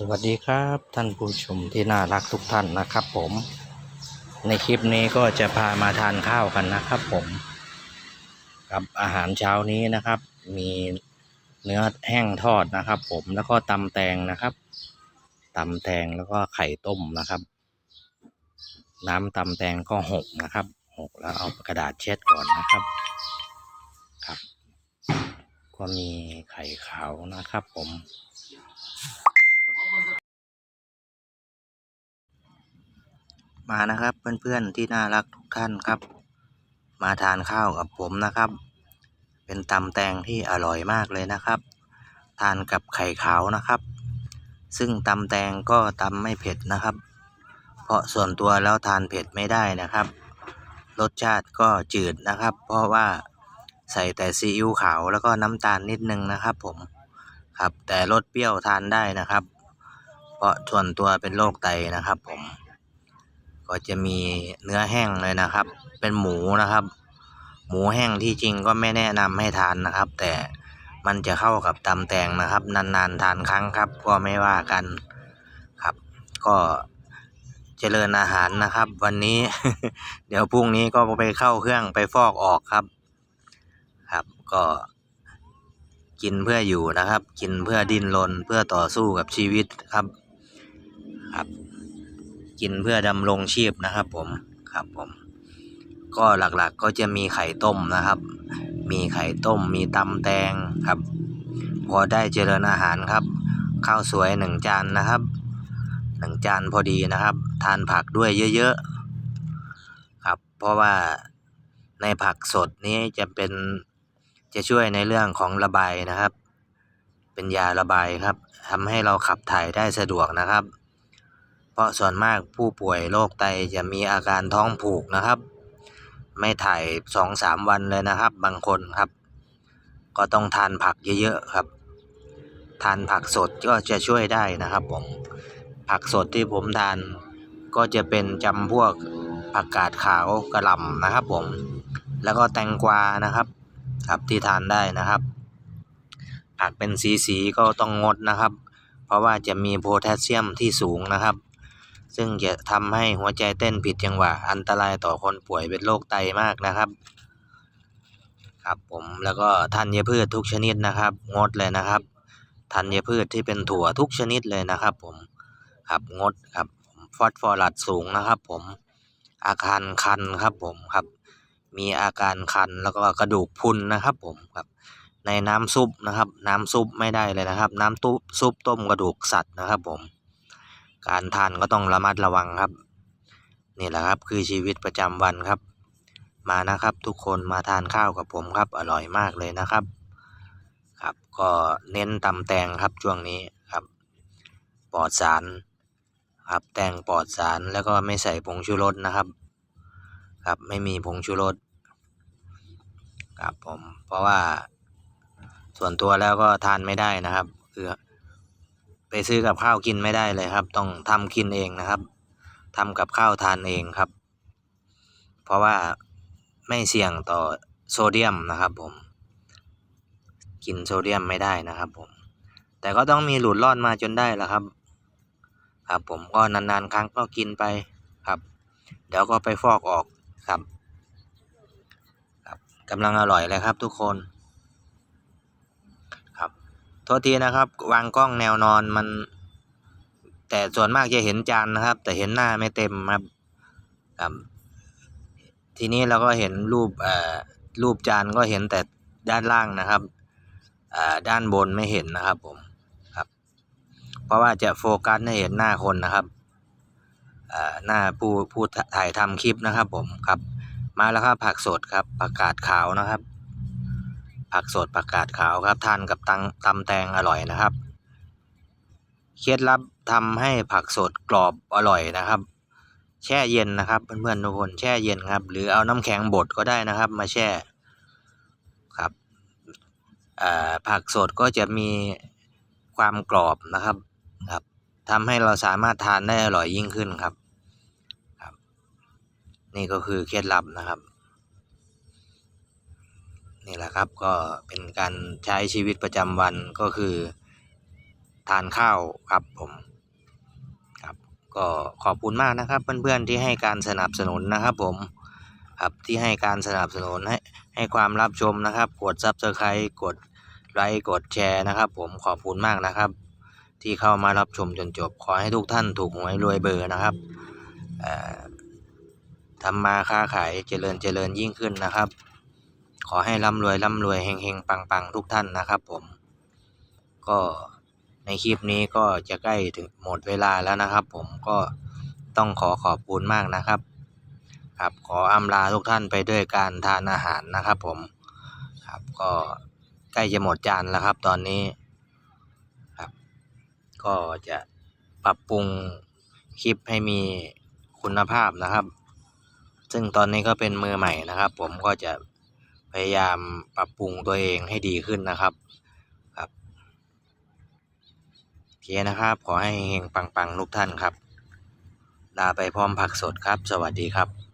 สวัสดีครับท่านผู้ชมที่น่ารักทุกท่านนะครับ ผม ในคลิปนี้ก็จะพามาทานข้าวกันนะครับ ผม กับอาหารเช้านี้นะครับ มีเนื้อแห้งทอดนะครับ ผมแล้วก็ตำแตงนะครับตำแตงแล้วก็ไข่ต้มนะครับ น้ำตำแตงก็หกนะครับหกแล้วเอากระดาษเช็ดก่อนนะครับครับ ก็มีไข่ขาวนะครับ ผม มานะครับเพื่อนๆที่น่ารักทุกท่านครับ มาทานข้าวกับผมนะครับ เป็นตำแตงที่อร่อยมากเลยนะครับ ทานกับไข่ขาวนะครับ ซึ่งตำแตงก็ตำไม่เผ็ดนะครับ เพราะส่วนตัวแล้วทานเผ็ดไม่ได้นะครับ รสชาติก็จืดนะครับ เพราะว่าใส่แต่ซีอิ๊วขาวแล้วก็น้ำตาลนิดนึงนะครับผมครับแต่รสเปรี้ยวทานได้นะครับ เพราะส่วนตัวเป็นโรคไตนะครับผม ก็จะมีเนื้อแห้งเลยนะครับ เป็นหมูนะครับ หมูแห้งที่จริงก็ไม่แนะนำให้ทานนะครับ แต่มันจะเข้ากับตำแตงนะครับ นานๆทานครั้งครับ ก็ไม่ว่ากันครับ ก็เจริญอาหารนะครับ วันนี้ เดี๋ยวพรุ่งนี้ก็ไปเข้าเครื่องไปฟอกออกครับ ครับก็กินเพื่ออยู่นะครับ กินเพื่อดิ้นรนเพื่อต่อสู้กับชีวิตครับ ครับ กินเพื่อดำรงชีพนะครับผมครับผม ก็หลักๆก็จะมีไข่ต้มนะครับ มีไข่ต้มมีตำแตงครับ พอได้เจริญอาหารครับ ข้าวสวยหนึ่งจานนะครับหนึ่งจานพอดีนะครับ ทานผักด้วยเยอะๆครับ เพราะว่าในผักสดนี้จะเป็นจะช่วยในเรื่องของระบายนะครับ เป็นยาระบายครับทำให้เราขับถ่ายได้สะดวกนะครับ เพราะส่วนมากผู้ป่วยโรคไตจะมีอาการท้องผูกนะครับ ไม่ถ่ายสองสามวันเลยนะครับ บางคนครับ ก็ต้องทานผักเยอะๆครับ ทานผักสดก็จะช่วยได้นะครับผมผักสดที่ผมทานก็จะเป็นจำพวกผักกาดขาวกระหล่ำนะครับผม แล้วก็แตงกวานะครับครับที่ทานได้นะครับ ผักเป็นสีๆก็ต้องงดนะครับ เพราะว่าจะมีโพแทสเซียมที่สูงนะครับ ซึ่งจะทำให้หัวใจเต้นผิดจังหวะ อันตรายต่อคนป่วยเป็นโรคไตมากนะครับ ครับผมแล้วก็ธัญพืชทุกชนิดนะครับ งดเลยนะครับธัญพืชที่เป็นถั่วทุกชนิดเลยนะครับ ผมครับงดครับฟอสฟอรัสสูงนะครับ ผมอาการคันครับผมครับ มีอาการคันแล้วก็กระดูกพุนนะครับ ผมครับในน้ำซุปนะครับ น้ำซุปไม่ได้เลยนะครับ น้ำตุ๊ซุปต้มกระดูกสัตว์นะครับ ผม การทานก็ต้องระมัดระวังครับ นี่แหละครับคือชีวิตประจำวันครับ มานะครับทุกคนมาทานข้าวกับผมครับ อร่อยมากเลยนะครับ ครับก็เน้นตำแตงครับช่วงนี้ครับปลอดสารครับแตงปลอดสารแล้วก็ไม่ใส่ผงชูรสนะครับ ครับไม่มีผงชูรสครับผมเพราะว่าส่วนตัวแล้วก็ทานไม่ได้นะครับคือ ไปซื้อกับข้าวกินไม่ได้เลยครับ ต้องทำกินเองนะครับทำกับข้าวทานเองครับ เพราะว่าไม่เสี่ยงต่อโซเดียมนะครับผม กินโซเดียมไม่ได้นะครับผม แต่ก็ต้องมีหลุดรอดมาจนได้ละครับ ครับผมก็นานๆ ครั้งก็กินไปครับ เดี๋ยวก็ไปฟอกออกครับครับกำลังอร่อยเลยครับทุกคน โทษทีนะครับ วางกล้องแนวนอนมัน แต่ส่วนมากจะเห็นจานนะครับ แต่เห็นหน้าไม่เต็มครับครับ ทีนี้เราก็เห็นรูปเอ่อรูปจานก็เห็นแต่ด้านล่างนะครับอ่าด้านบนไม่เห็นนะครับผมครับ เพราะว่าจะโฟกัสให้เห็นหน้าคนนะครับอ่าหน้าผู้ผู้ถ่ายทำคลิปนะครับผมครับ มาแล้วครับผักสดครับผักกาดขาวนะครับ ผักสดผักกาดขาวครับทานกับตังตำแตงอร่อยนะครับ เคล็ดลับทำให้ผักสดกรอบอร่อยนะครับ แช่เย็นนะครับเพื่อนๆทุกคนแช่เย็นครับ หรือเอาน้ำแข็งบดก็ได้นะครับ มาแช่ครับผักสดก็จะมีความกรอบนะครับครับทำให้เราสามารถทานได้อร่อยยิ่งขึ้นครับครับ นี่ก็คือเคล็ดลับนะครับ นี่แหละครับก็เป็นการใช้ชีวิตประจำวันก็คือ ทานข้าวครับผมครับก็ขอบคุณมากนะครับเพื่อนๆที่ให้การสนับสนุนนะครับผมครับที่ให้การสนับสนุนให้ให้ความรับชมนะครับกดซับสไครต์กดไลค์กดแชร์นะครับ ผมขอบคุณมากนะครับ ที่เข้ามารับชมจนจบขอให้ทุกท่านถูกหวยรวยเบอร์นะครับทำมาค้าขายเจริญเจริญยิ่งขึ้นนะครับ ขอให้ร่ำรวยร่ำรวยเฮงเฮงปังปังทุกท่านนะครับผม ก็ในคลิปนี้ก็จะใกล้ถึงหมดเวลาแล้วนะครับ ผมก็ต้องขอขอบคุณมากนะครับ ครับขออำลาทุกท่านไปด้วยการทานอาหารนะครับผมครับก็ใกล้จะหมดจานแล้วครับตอนนี้ครับ ก็จะปรับปรุงคลิปให้มีคุณภาพนะครับ ซึ่งตอนนี้ก็เป็นมือใหม่นะครับ ผมก็จะ พยายามปรับปรุงตัวเองให้ดีขึ้นนะครับครับโอเคนะครับ ขอให้เฮงปังๆทุกท่านครับ ลาไปพร้อมผักสดครับ สวัสดีครับ